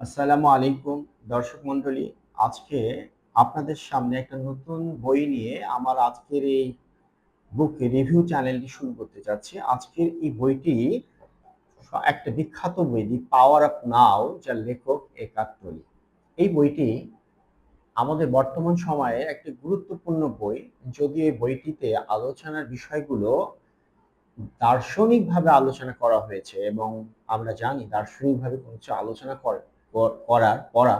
আসসালামু আলাইকুম, দর্শক মণ্ডলী। আজকে আপনাদের সামনে একটা নতুন বই নিয়ে আমার আজকের এই বুক রিভিউ চ্যানেলটি শুরু করতে যাচ্ছি আজকের এই বইটি একটা বিখ্যাত বই দি পাওয়ার অফ নাও যার লেখক একাত্তরী এই বইটি আমাদের বর্তমান সময়ে একটি গুরুত্বপূর্ণ বই। যদিও এই বইটিতে আলোচনার বিষয়গুলো দার্শনিকভাবে আলোচনা করা হয়েছে এবং আমরা জানি দার্শনিকভাবে কোনো কিছু আলোচনা করে করার পড়া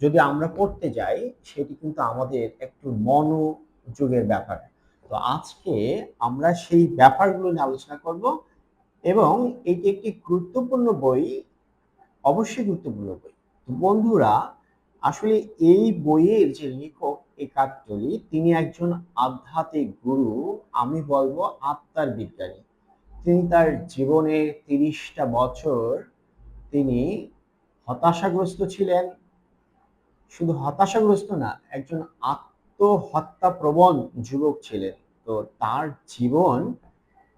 যদি আমরা পড়তে যাই, সেটি কিন্তু আমাদের একটু মনোযোগের ব্যাপার। তো আজকে আমরা সেই ব্যাপারগুলো নিয়ে আলোচনা করব এবং এটি একটি গুরুত্বপূর্ণ বই, অবশ্যই গুরুত্বপূর্ণ বই। তো বন্ধুরা, আসলে এই বইয়ের যে লেখক একাত্তরী তিনি একজন আধ্যাত্মিক গুরু, আমি বলব আত্মার বিজ্ঞানী। তিনি তার জীবনের তিরিশটা বছর তিনি হতাশাগ্রস্ত ছিলেন। শুধু হতাশাগ্রস্ত না, একজন আত্মহত্যা প্রবণ যুবক ছিলেন। তো তার জীবন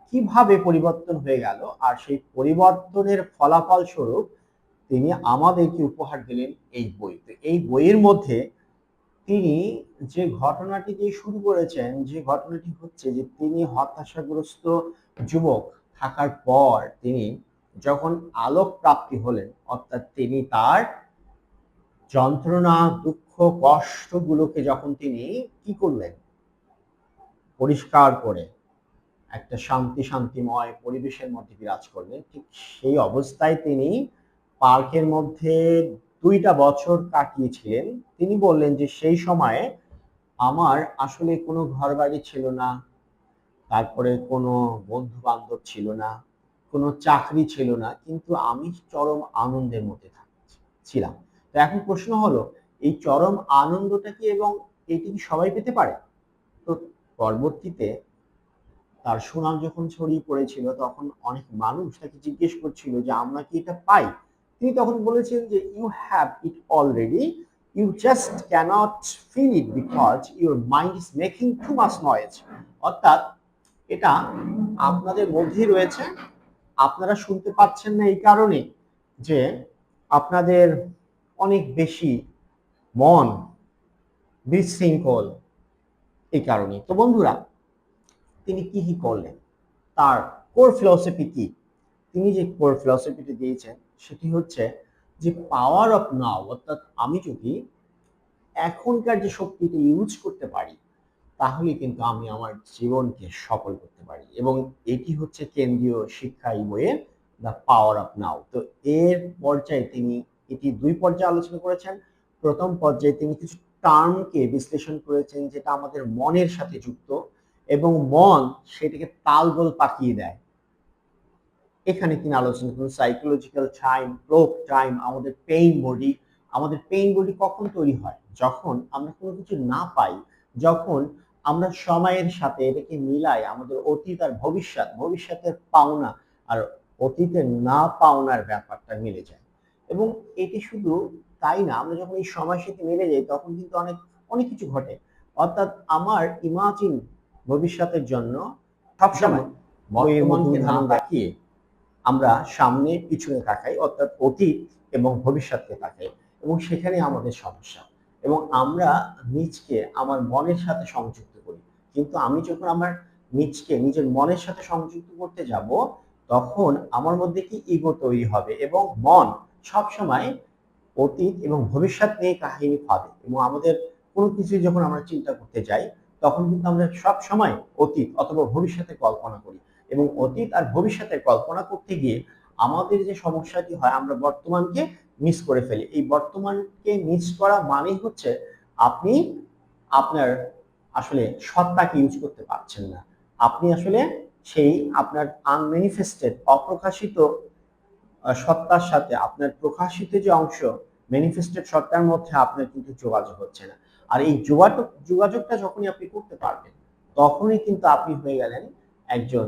কীভাবে পরিবর্তন হয়ে গেল আর সেই পরিবর্তনের ফলাফল স্বরূপ তিনি আমাদেরকে উপহার দিলেন এই বই। তো এই বইয়ের মধ্যে তিনি যে ঘটনাটি দিয়ে শুরু করেছেন, যে ঘটনাটি হচ্ছে যে তিনি হতাশাগ্রস্ত যুবক থাকার পর তিনি যখন আলোক প্রাপ্তি হলেন, অর্থাৎ তিনি তার যন্ত্রণা, দুঃখ, কষ্টগুলোকে যখন তিনি কি করলেন? পরিষ্কার করে একটা শান্তি, শান্তিময় পরিবেশের মধ্যে বিরাজ করলেন, ঠিক সেই অবস্থায় তিনি পার্কের মধ্যে দুইটা বছর কাটিয়েছিলেন। তিনি বললেন যে, সেই সময়ে আমার আসলে কোনো ঘর বাড়ি ছিল না, তারপরে কোনো বন্ধু বান্ধব ছিল না কোনো চাকরি ছিল না, কিন্তু আমি চরম আনন্দের মধ্যে ছিলাম। তো এখন প্রশ্ন হলো, এই চরম আনন্দটা কি এবং এটি কি সবাই পেতে পারে? তো পরবর্তীতে তার সুনাম যখন ছড়িয়ে পড়েছিল, তখন অনেক মানুষ তাকে জিজ্ঞেস করছিল যে, আমরা কি এটা পাই? তিনি তখন বলেছেন যে you have it already you just can't feel it because your mind is making too much noise অর্থাৎ এটা আপনাদের মধ্যেই রয়েছে আপনারা শুনতে পাচ্ছেন না এই কারণে যে আপনাদের অনেক বেশি মন বিশৃঙ্খল এই কারণে। তো বন্ধুরা, তিনি কি কি করলেন? তার কোর ফিলসফি কি? তিনি যে কোর ফিলসফিটি দিয়েছেন, সেটি হচ্ছে যে পাওয়ার অফ নাও অর্থাৎ আমি যদি এখনকার যে শক্তিটা ইউজ করতে পারি তাহলে কিন্তু আমি আমার জীবনকে সফল করতে পারি। এবং এটি হচ্ছে কেন্দ্রীয় শিক্ষা এই বইয়ের দ্য পাওয়ার অফ নাও তো এর পর্যায়ে তিনি, এটি দুই পর্যায়ে আলোচনা করেছেন। প্রথম পর্যায়ে তিনি কিছু টার্মকে বিশ্লেষণ করেছেন যেটা আমাদের মনের সাথে যুক্ত এবং মন সেটাকে তালগোল পাকিয়ে দেয়। এখানে তিনি আলোচনা করেন সাইকোলজিক্যাল টাইম প্রোক টাইম আমাদের পেইন বডি আমাদের পেইন বডি কখন তৈরি হয়? যখন আমরা কোনো কিছু না পাই, যখন আমরা সময়ের সাথে এটাকে মিলাই আমাদের অতীত আর ভবিষ্যৎ ভবিষ্যতের পাওনা আর অতীতের না পাওনার ব্যাপারটা মিলে যায়। এবং এটি শুধু তাই না আমরা যখন এই সময়ের সাথে মিলে যাই তখন কিন্তু অনেক অনেক কিছু ঘটে। অর্থাৎ আমার ইমাজিন ভবিষ্যতের জন্য সবসময় বর্তমানকে তাকিয়ে আমরা সামনে পিছনে তাকাই অর্থাৎ অতীত এবং ভবিষ্যৎকে তাকাই এবং সেখানে আমাদের সমস্যা। এবং আমরা নিজকে আমার মনের সাথে সংযুক্ত কিন্তু আমি যখন আমার নিজকে, নিজের মনের সাথে সংযুক্ত করতে যাব, তখন আমার মধ্যে কি ইগো তৈরি হবে এবং মন সবসময় অতীত এবং ভবিষ্যৎ নিয়ে কাহিনী পাবে এবং আমাদের কোনো কিছু যখন আমরা চিন্তা করতে যাই, তখন কিন্তু আমরা সব সময় অতীত অথবা ভবিষ্যতে কল্পনা করি এবং অতীত আর ভবিষ্যতে কল্পনা করতে গিয়ে আমাদের যে সমস্যাটি হয়, আমরা বর্তমানকে মিস করে ফেলি। এই বর্তমানকে মিস করা মানে হচ্ছে আপনি আপনার আসলে সত্তাকে ইউজ করতে পারছেন না। আপনি আসলে সেই আপনার আনম্যানিফেস্টেড অপ্রকাশিত সত্তার সাথে আপনার প্রকাশিত যে অংশ ম্যানিফেস্টেড সত্তার মধ্যে আপনার কিন্তু যোগাযোগ হচ্ছে না। আর এই যোগাযোগ, যোগাযোগটা যখনই আপনি করতে পারবেন, তখনই কিন্তু আপনি হয়ে গেলেন একজন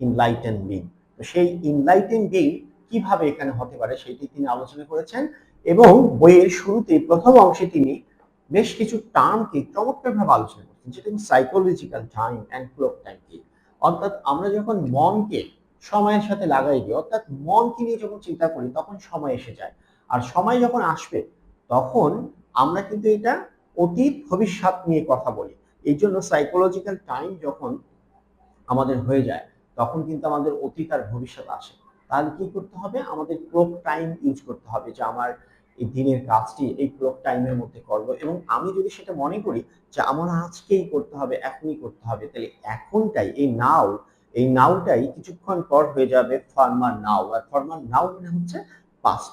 ইনলাইটেন বিং তো সেই ইনলাইটেন বিং কীভাবে এখানে হতে পারে সেটি তিনি আলোচনা করেছেন এবং বইয়ের শুরুতে প্রথম অংশে তিনি বেশ কিছু টার্মকে চমৎকারভাবে আলোচনা করছেন যেটা psychological time and clock time কি। অর্থাৎ আমরা যখন মনকে সময়ের সাথে লাগাই দিই, অর্থাৎ মনকে নিয়ে যখন চিন্তা করি, তখন সময় এসে যায়। আর সময় যখন আসবে, তখন আমরা কিন্তু এটা অতীত, ভবিষ্যৎ নিয়ে কথা বলি। এই জন্য সাইকোলজিক্যাল টাইম যখন আমাদের হয়ে যায়, তখন কিন্তু আমাদের অতীত আর ভবিষ্যৎ আসে। তাহলে কি করতে হবে? আমাদের ক্লক টাইম ইউজ করতে হবে যে আমার এই দিনের কাজটি এই ক্লক টাইমের মধ্যে করব। এবং আমি যদি সেটা মনে করি যে আমার আজকেই করতে হবে, এখনই করতে হবে, তাহলে এখনটাই, এই নাও এই নাউটাই কিছুক্ষণ পর হয়ে যাবে ফর্মার নাও আর ফর্মার নাও মানে হচ্ছে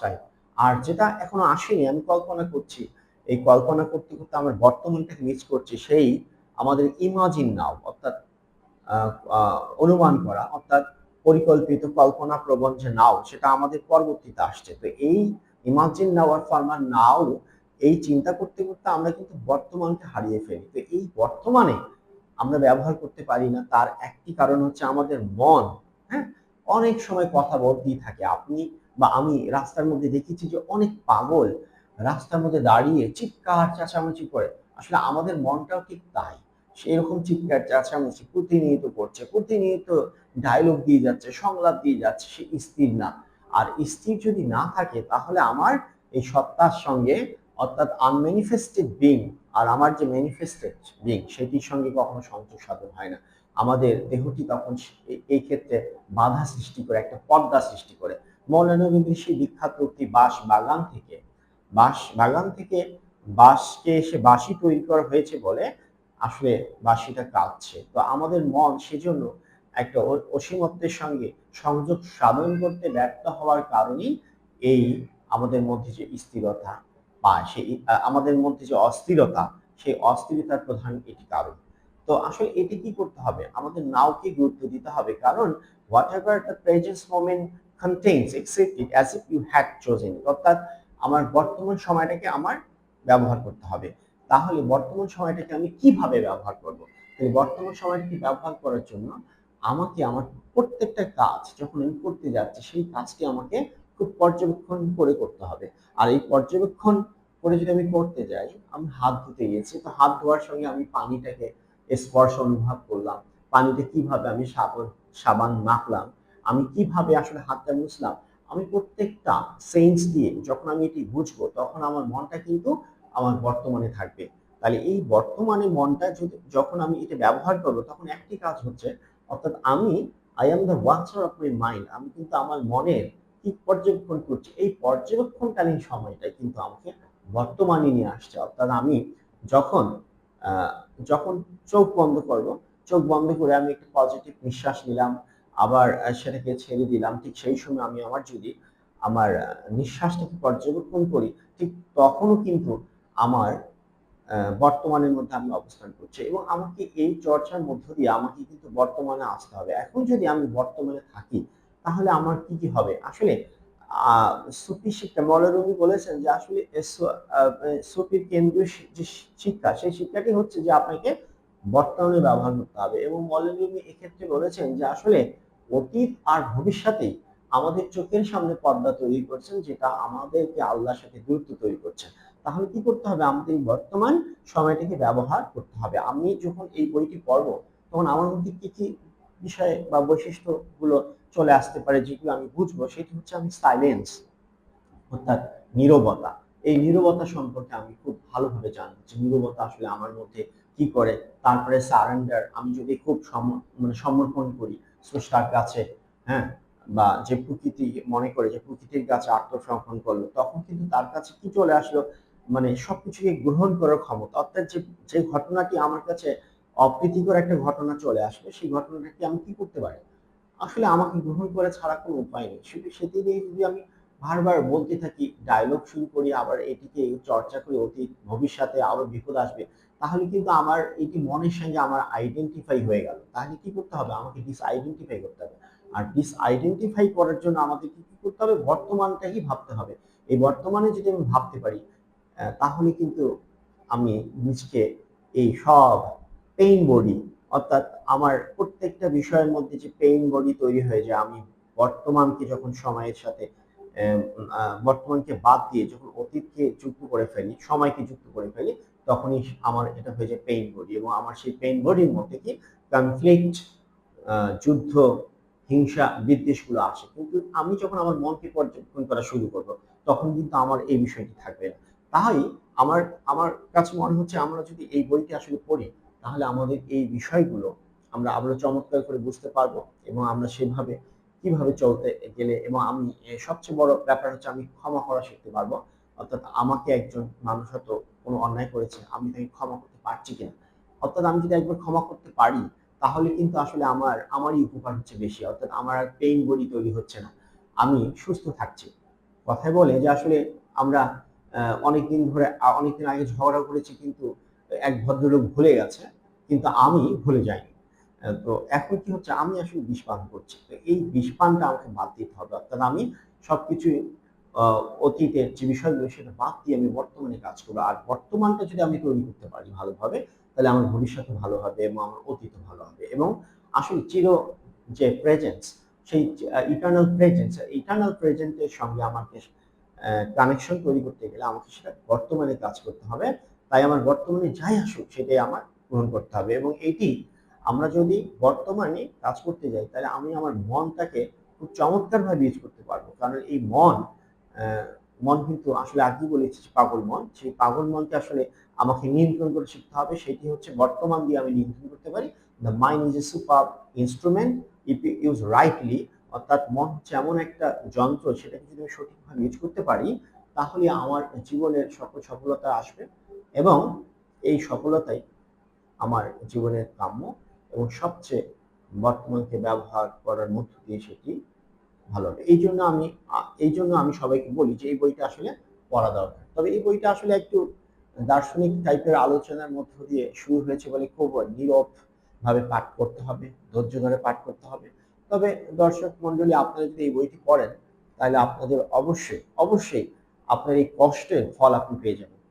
টাইম আর যেটা এখনও আসেনি, আমি কল্পনা করছি, এই কল্পনা করতে করতে আমার বর্তমানটাকে মিস করছি, সেই আমাদের ইমাজিন নাও অর্থাৎ অনুমান করা, অর্থাৎ পরিকল্পিত কল্পনা প্রবণ যে নাও সেটা আমাদের পরবর্তীতে আসছে। তো এই ইমাজিন নাও আর ফার্মার নাও এই চিন্তা করতে করতে আমরা কিন্তু বর্তমানকে হারিয়ে ফেলি। তো এই বর্তমানে আমরা ব্যবহার করতে পারি না, তার একটি কারণ হচ্ছে আমাদের মন হ্যাঁ? অনেক সময় কথা বলতেই থাকে। আপনি বা আমি রাস্তার মধ্যে দেখেছি যে অনেক পাগল রাস্তার মধ্যে দাঁড়িয়ে চিৎকার, চেঁচামেচি করে। আসলে আমাদের মনটাও ঠিক তাই। সেরকম চিৎকার, চেঁচামেচি প্রতিনিয়ত করছে, প্রতিনিয়ত ডায়লগ দিয়ে যাচ্ছে, সংলাপ দিয়ে যাচ্ছে, সে স্থির না। আর স্থির যদি না থাকে, তাহলে আমার এই সত্তার সঙ্গে, অর্থাৎ আনম্যানিফেস্টেড বিং আর আমার যে ম্যানিফেস্টেড বিং সেটির সঙ্গে কখনো সংযোগ সাধন হয় না। আমাদের দেহটি তখন এই ক্ষেত্রে বাধা সৃষ্টি করে, একটা পর্দা সৃষ্টি করে। মৌলানা সেই বিখ্যাত উক্তি বাস বাগান থেকে, বাঁশ বাগান থেকে বাঁশকে এসে বাঁশি তৈরি করা হয়েছে বলে আসলে বাঁশিটা কাঁদছে। তো আমাদের মন সেজন্য একটা অসীমত্বের সঙ্গে সংযোগ সাধন করতে ব্যর্থ হওয়ার কারণেই এই আমাদের মধ্যে যে স্থিরতা বা সেই আমাদের মধ্যে যে অস্থিরতা, সেই অস্থিরতার প্রধান এটি কারণ। তো আসলে এটি কি করতে হবে? আমাদের নাওকে গুরুত্ব দিতে হবে। কারণ whatever the presence moment contains accept it as if you had chosen, অর্থাৎ আমার বর্তমান সময়টাকে আমার ব্যবহার করতে হবে। তাহলে বর্তমান সময়টাকে আমি কীভাবে ব্যবহার করব? তাহলে বর্তমান সময়টাকে ব্যবহার করার জন্য আমাকে আমার প্রত্যেকটা কাজ যখন আমি করতে যাচ্ছি, সেই কাজটি আমাকে খুব পর্যবেক্ষণ করে করতে হবে। আর এই পর্যবেক্ষণ করে যদি আমি করতে যাই, আমি হাত ধুতে গিয়েছি, তো হাত ধোয়ার সঙ্গে আমি পানিটাকে স্পর্শ অনুভব করলাম। পানিতে কীভাবে আমি সাবান সাবান মাখলাম, আমি কীভাবে আসলে হাতটা মুছলাম, আমি প্রত্যেকটা সেন্স দিয়ে যখন আমি এটি বুঝব তখন আমার মনটা কিন্তু আমার বর্তমানে থাকবে। তাহলে এই বর্তমানে মনটা যদি, যখন আমি এটা ব্যবহার করব, তখন একটি কাজ হচ্ছে অর্থাৎ আমি I am the watcher of my mind আমি কিন্তু আমার মনের কি পর্যবেক্ষণ করছি। এই পর্যবেক্ষণকালীন সময়টাই কিন্তু আমাকে বর্তমানে নিয়ে আসছে। অর্থাৎ আমি যখন যখন চোখ বন্ধ করব, চোখ বন্ধ করে আমি একটু পজিটিভ নিঃশ্বাস নিলাম, আবার সেটাকে ছেড়ে দিলাম, ঠিক সেই সময় আমি আমার যদি আমার নিঃশ্বাসটাকে পর্যবেক্ষণ করি, ঠিক তখনও কিন্তু আমার বর্তমানের মধ্যে আমি অবস্থান করছি এবং আমাকে এই চর্চার মধ্য দিয়ে আমাকে কিন্তু বর্তমানে আসতে হবে। এখন যদি আমি বর্তমানে থাকি, তাহলে আমার কি কি হবে? আসলে সুফি শিক্ষা মৌলারবি বলেছেন যে আসলে সুফির কেন্দ্রীয় যে শিক্ষা, সেই শিক্ষাটি হচ্ছে যে আপনাকে বর্তমানে ব্যবহার করতে হবে এবং মৌলারবি এক্ষেত্রে বলেছেন যে আসলে অতীত আর ভবিষ্যতে আমাদের চোখের সামনে পর্দা তৈরি করছেন, যেটা আমাদেরকে আল্লাহর সাথে দূরত্ব তৈরি করছে তাহলে কি করতে হবে? আমাদের বর্তমান সময়টাকে ব্যবহার করতে হবে। আমি যখন এই বইটি পড়ব, তখন আমার মধ্যে কি কি বিষয় বা বৈশিষ্ট্যগুলো চলে আসতে পারে যেগুলো আমি বুঝব, সেটি হচ্ছে আমি সাইলেন্স অর্থাৎ নিরবতা। এই নিরবতা সম্পর্কে আমি খুব ভালোভাবে জানি যে নিরবতা আসলে আমার মধ্যে কি করে। তারপরে সারেন্ডার আমি যদি খুব সম মানে সমর্পণ করি, স্রষ্টার কাছে হ্যাঁ বা যে প্রকৃতি মনে করে যে প্রকৃতির কাছে আত্মসমর্পণ করল, তখন কিন্তু তার কাছে কি চলে আসলো? মানে সবকিছুকে গ্রহণ করার ক্ষমতা। অর্থাৎ যে যে ঘটনাটি আমার কাছে অপ্রীতিকর একটা ঘটনা চলে আসবে, সেই ঘটনাটাকে আমি কি করতে পারি? আসলে আমাকে গ্রহণ করে ছাড়া কোনো উপায় নেই। শুধু সেটি নিয়ে যদি আমি বারবার বলতে থাকি ডায়লগ শুরু করি, আবার এটিকে চর্চা করি অতীত ভবিষ্যতে আরও বিপদ আসবে, তাহলে কিন্তু আমার এটি মনের সঙ্গে আমার আইডেন্টিফাই হয়ে গেল। তাহলে কি করতে হবে? আমাকে ডিস আইডেন্টিফাই করতে হবে। আর ডিস আইডেন্টিফাই করার জন্য আমাদের কি কি করতে হবে? বর্তমানটাই ভাবতে হবে। এই বর্তমানে যদি আমি ভাবতে পারি তাহলে কিন্তু আমি নিজকে এই সব পেইন বডি অর্থাৎ আমার প্রত্যেকটা বিষয়ের মধ্যে যে পেইন বডি তৈরি হয়ে যায়, আমি বর্তমানকে যখন সময়ের সাথে বর্তমানকে বাদ দিয়ে যখন অতীতকে যুক্ত করে ফেলি, সময়কে যুক্ত করে ফেলি, তখনই আমার এটা হয়ে যায় পেইন বডি এবং আমার সেই পেইন বডির মধ্যে কি? কনফ্লিক্ট যুদ্ধ হিংসা, বিদ্বেষগুলো আসে। কিন্তু আমি যখন আমার মনকে পর্যবেক্ষণ করা শুরু করব, তখন কিন্তু আমার এই বিষয়টি থাকবে না। তাই আমার আমার কাছে মনে হচ্ছে আমরা যদি এই বইটি আসলে পড়ি, তাহলে আমাদের এই বিষয়গুলো আমরা আরও চমৎকার করে বুঝতে পারব এবং আমরা সেভাবে কীভাবে চলতে গেলে এবং আমি সবচেয়ে বড় ব্যাপার হচ্ছে আমি ক্ষমা করা শিখতে পারব। অর্থাৎ আমাকে একজন মানুষ হয়তো কোনো অন্যায় করেছে, আমি তাকে ক্ষমা করতে পারছি কিনা। অর্থাৎ আমি যদি একবার ক্ষমা করতে পারি তাহলে কিন্তু আসলে আমার, আমারই উপকার হচ্ছে বেশি, অর্থাৎ আমার আর পেইন বডি তৈরি হচ্ছে না। আমি সুস্থ থাকছি। কথায় বলে যে আসলে আমরা অনেকদিন ধরে অনেকদিন আগে ঝগড়া করেছি কিন্তু এক ভদ্রলোক ভুলে গেছে, কিন্তু আমি ভুলে যাইনি। তো এখন কি হচ্ছে? আমি আসলে বিষ পান করছি। তো এই বিষ পানটা আমাকে বাদ দিতে হবে। অর্থাৎ আমি সবকিছু অতীতের যে বিষয়গুলো সেটা বাদ দিয়ে আমি বর্তমানে কাজ করব। আর বর্তমানটা যদি আমি তৈরি করতে পারি ভালোভাবে তাহলে আমার ভবিষ্যৎ ভালো হবে এবং আমার অতীত ভালো হবে এবং আসলে চির যে প্রেজেন্স সেই ইটার্নাল প্রেজেন্স ইটার্নাল প্রেজেন্টের সঙ্গে আমাকে কানেকশন তৈরি করতে গেলে আমাকে সেটা বর্তমানে কাজ করতে হবে। তাই আমার বর্তমানে যাই আসুক সেটাই আমার গ্রহণ করতে হবে এবং এটি আমরা যদি বর্তমানে কাজ করতে যাই, তাহলে আমি আমার মনটাকে খুব চমৎকারভাবে ইউজ করতে পারব। কারণ এই মন মন কিন্তু আসলে আগেই বলেছি পাগল মন, সেই পাগল মনকে আসলে আমাকে নিয়ন্ত্রণ করে শিখতে হবে, সেটি হচ্ছে বর্তমান দিয়ে আমি নিয়ন্ত্রণ করতে পারি। The mind is a super instrument if you use rightly অর্থাৎ মন হচ্ছে এমন একটা যন্ত্র, সেটাকে যদি আমি সঠিকভাবে ইউজ করতে পারি, তাহলে আমার জীবনের সকল সফলতা আসবে এবং এই সফলতাই আমার জীবনের কাম্য এবং সবচেয়ে বর্তমানকে ব্যবহার করার মধ্য দিয়ে সেটি ভালো হবে। এই জন্য আমি, এই জন্য আমি সবাইকে বলি যে এই বইটা আসলে পড়া দরকার। তবে এই বইটা আসলে একটু দার্শনিক টাইপের আলোচনার মধ্য দিয়ে শুরু হয়েছে বলে খুব নীরব ভাবে পাঠ করতে হবে, ধৈর্য ধরে পাঠ করতে হবে। তবে দর্শক মন্ডলী আপনারা যদি এই বইটি পড়েন, তাহলে আপনাদের অবশ্যই অবশ্যই আপনার এই কষ্টের ফল আপনি পেয়ে যাবেন।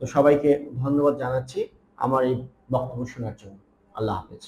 তো সবাইকে ধন্যবাদ জানাচ্ছি আমার এই বক্তব্য শোনার জন্য। আল্লাহ হাফেজ।